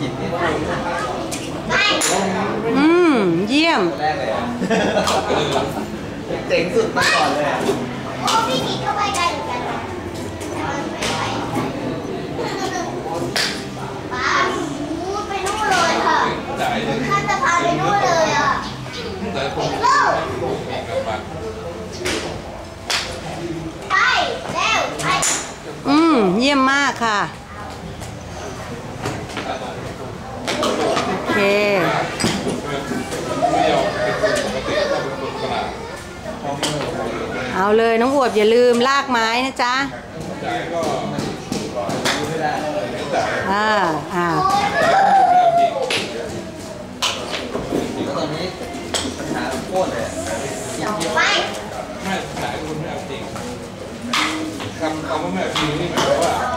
จิตนี่ไปอืม เยี่ยม แรกเลยอะเจ๋งสุดมาก่อนเลยอะโอ้พี่กินเข้าไปไกลเหมือนกันนะแต่มันไม่ไปป้าหูไปนู่นเลยค่ะจ่ายถึงขั้นจะพาไปนู่นเลยอะแต่คอีนกแล้วกลับมาไป เร็ว ไป อืม เยี่ยมมากค่ะ โอเค เที่ยวเป็นคนปกติก็เป็นคนตลาด เอาเลยน้องอวบอย่าลืมลากไม้นะจ๊ะอ่าอ่าตอนนี้ปัญหาโคตรเลยอะไปไม่จ่ายคุณไม่เอาจริงคำคำว่าไม่เอาจริงนี่หมายความว่า